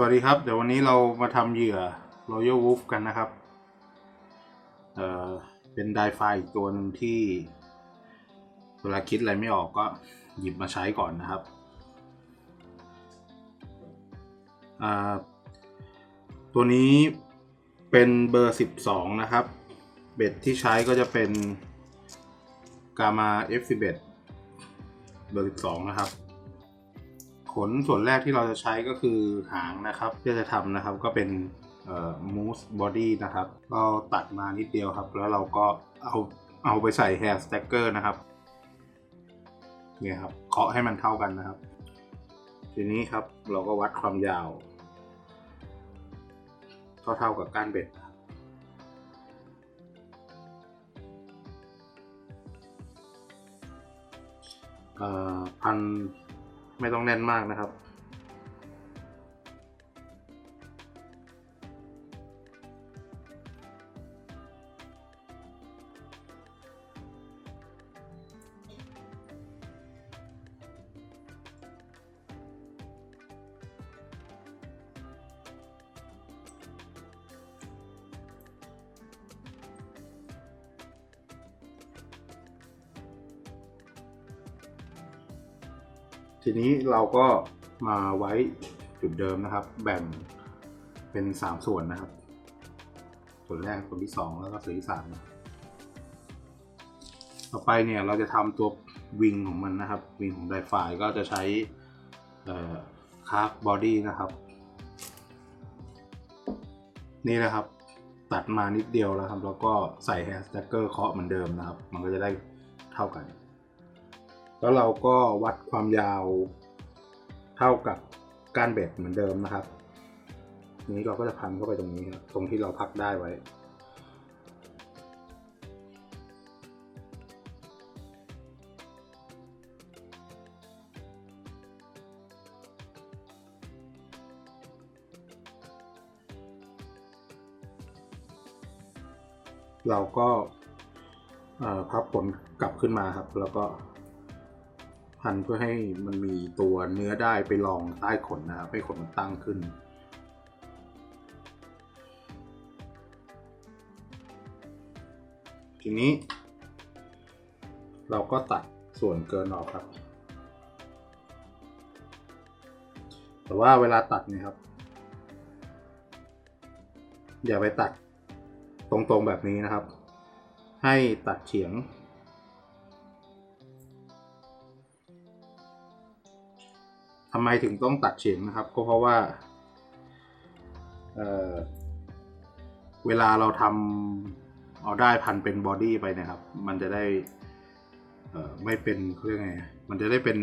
สวัสดีครับ เดี๋ยววันนี้เรามาทำเหยื่อ Royal Wolf กันนะครับ เอ่อ เป็นไดไฟอีกตัวหนึ่งที่ เวลาคิดอะไรไม่ออกก็หยิบมาใช้ก่อนนะครับอ่าตัวนี้เป็นเบอร์ 12 นะครับ เบ็ดที่ใช้ก็จะเป็นกามา F11 เบอร์ 12 นะครับ ขนส่วนแรกที่เราจะใช้ก็คือหางนะครับที่จะทำนะครับก็เป็นมูสบอดี้นะครับเราตัดมานิดเดียวครับ แล้วเราก็เอาเอาไปใส่ hair stacker นะครับเนี่ยครับเคาะให้มันเท่ากันนะครับ ทีนี้ครับเราก็วัดความยาว เท่าเท่าๆกับก้านเบ็ดอัน ไม่ต้องแน่นมากนะครับ ทีนี้เราก็มาไว้จุดเดิมนะครับ แบ่งเป็น 3 ส่วนนะครับ ส่วนแรกส่วนที่ 2 แล้วก็ส่วนที่3นะต่อไปเนี่ยเราจะทำตัววิงของมันนะครับ วิงของไดไฟก็จะใช้คาร์บอดี้นะครับ นี่นะครับ ตัดมานิดเดียวแล้วครับ แล้วก็ใส่แฮร์สแต็กเกอร์เคาะเหมือนเดิมนะครับ มันก็จะได้เท่ากัน แล้วเราก็วัดความยาวเท่ากับก้านเบ็ดเหมือนเดิมนะครับ นี้เราก็จะพันเข้าไปตรงนี้ครับตรงที่เราพักได้ไว้ เราก็พับผลกลับขึ้นมาครับ แล้วก็ พันเพื่อให้มันมีตัวเนื้อได้ไปรองใต้ขนนะครับให้ขนมันตั้งขึ้น ทีนี้ เราก็ตัดส่วนเกินออกครับ แต่ว่าเวลาตัดเนี่ยครับ อย่าไปตัดตรงๆแบบนี้นะครับ ให้ตัดเฉียง ทำไมถึงต้องตัดเฉียงนะครับ ก็เพราะว่าเเวลาเราทำเอาได้พันเป็นบอดี้ไปนะครับ มันจะได้เออไม่เป็นเขาเรียกไง มันจะได้เป็น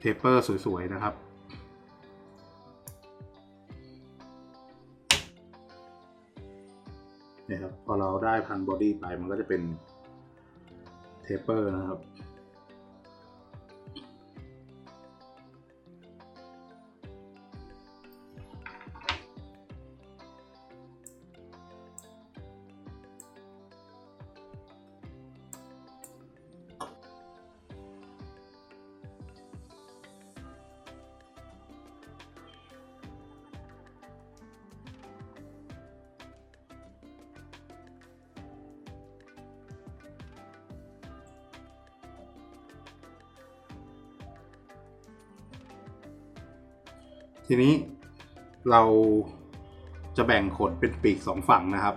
เทปเปอร์สวย ๆ นะครับเนี่ยครับพอเราได้พันบอดี้ไปมันก็จะเป็นเทปเปอร์นะครับ ทีนี้เราจะแบ่งขนเป็นปีกสองฝั่งนะครับ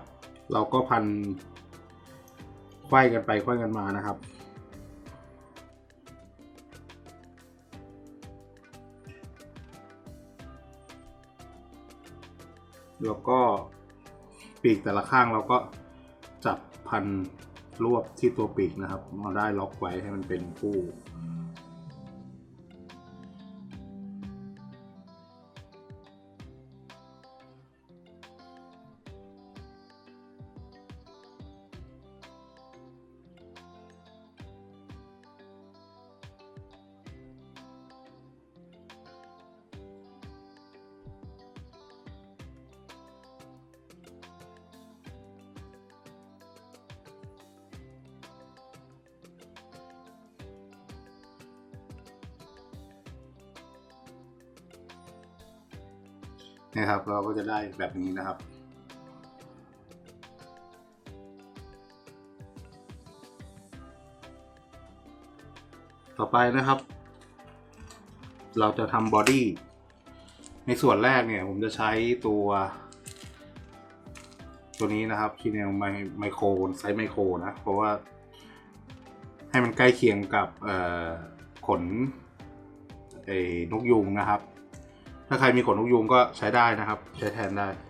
เราก็พันไขว้กันไปไขว้กันมานะครับ แล้วก็ปีกแต่ละข้างเราก็จับพันรวบที่ตัวปีกนะครับมาได้ล็อกไว้ให้มันเป็นคู่ นะครับ เราก็จะได้แบบนี้นะครับ ต่อไปนะครับ เราจะทำบอดี้ในส่วนแรกเนี่ยผมจะใช้ตัว ตัวนี้นะครับคีเนลไมโครไซส์ไมโครนะ เพราะว่าให้มันใกล้เคียงกับขนไอ้นกยูงนะครับ ถ้าใครมีขนนกยูงก็ใช้ได้นะครับ ใช้แทนได้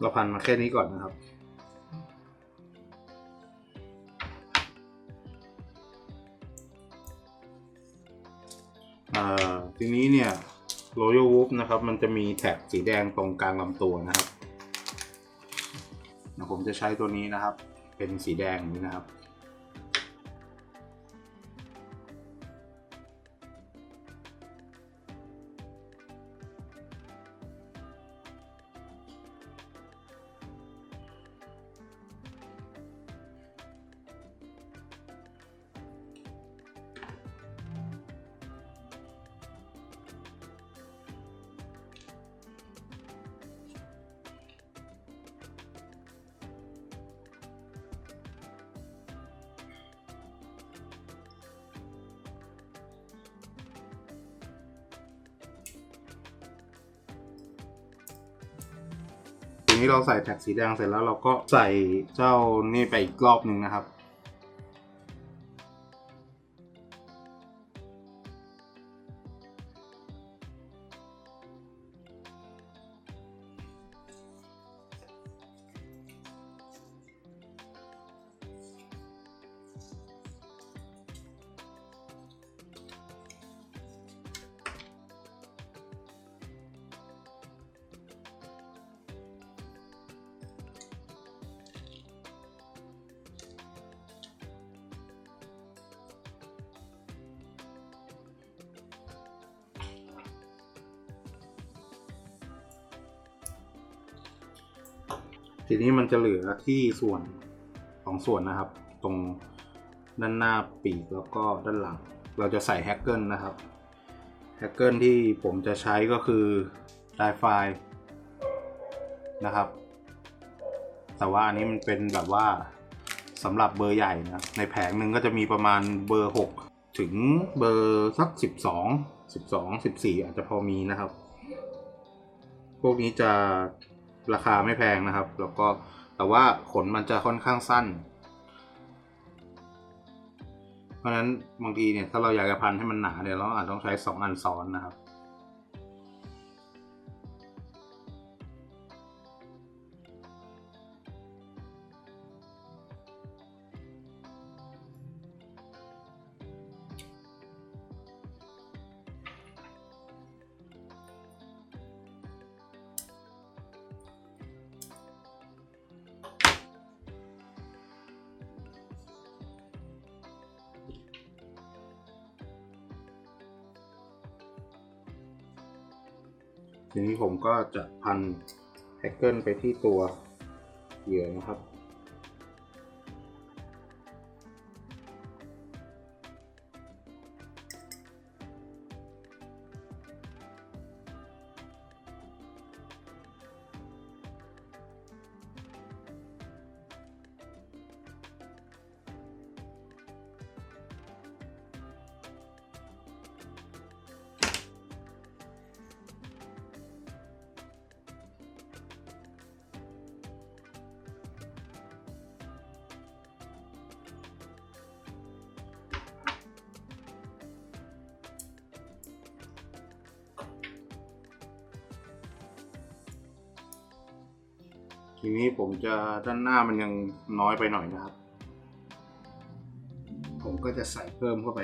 เราพันมาแค่นี้ก่อนนะครับอ่าทีนี้เนี่ย Royal Wolf นะครับ มันจะมีแท็กสีแดงตรงกลางลำตัวนะครับเดี๋ยวผมจะใช้ตัวนี้นะครับ เป็นสีแดงนี้นะครับ นี้เราใส่แท็กสีแดงเสร็จแล้วเราก็ใส่เจ้านี่ไปอีกรอบหนึ่งนะครับ ทีนี้มันจะเหลือที่ส่วนสองส่วนนะครับ ตรงด้านหน้าปีกแล้วก็ด้านหลัง เราจะใส่แฮกเกิลนะครับแฮกเกิลที่ผมจะใช้ก็คือไดไฟนะครับ แต่ว่าอันนี้มันเป็นแบบว่าสำหรับเบอร์ใหญ่นะ ในแผงหนึ่งก็จะมีประมาณเบอร์ 6 ถึงเบอร์สัก 12 12 14 อาจจะพอมีนะครับ พวกนี้จะ ราคาไม่แพงนะครับ แล้วก็แต่ว่าขนมันจะค่อนข้างสั้น เพราะฉะนั้นบางทีเนี่ยถ้าเราอยากจะพันให้มันหนาเนี่ยเราอาจต้องใช้สองอันซ้อนนะครับ ทีนี้ผมก็จะพันแฮกเกิลไปที่ตัวเหยื่อนะครับ ทีนี้ผมจะด้านหน้ามันยังน้อยไปหน่อยนะครับ ผมก็จะใส่เพิ่มเข้าไป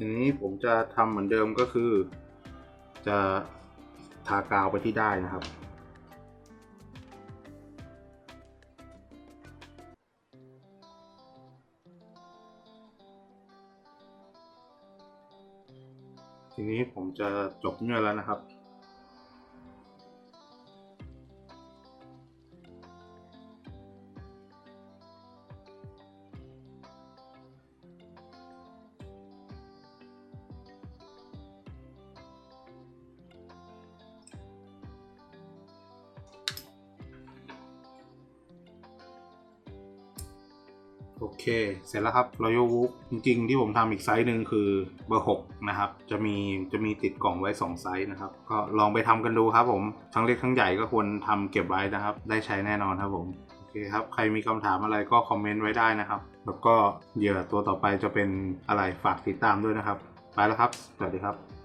ทีนี้ผมจะทำเหมือนเดิมก็คือ จะทากาวไปที่ได้นะครับ ทีนี้ผมจะจบเงื่อนแล้วนะครับ เค เสร็จแล้วครับ Royal Wook จริงๆ ที่ผมทำอีกไซส์หนึ่งคือเบอร์ 6 นะครับ จะมีจะมีติดกล่องไว้ 2 ไซส์นะครับ ก็ลองไปทำกันดูครับผม ทั้งเล็กทั้งใหญ่ก็ควรทำเก็บไว้นะครับ ได้ใช้แน่นอนครับผม โอเคครับ ใครมีคำถามอะไรก็คอมเมนต์ไว้ได้นะครับ แล้วก็เหยื่อตัวต่อไปจะเป็นอะไรฝากติดตามด้วยนะครับ ไปแล้วครับ สวัสดีครับ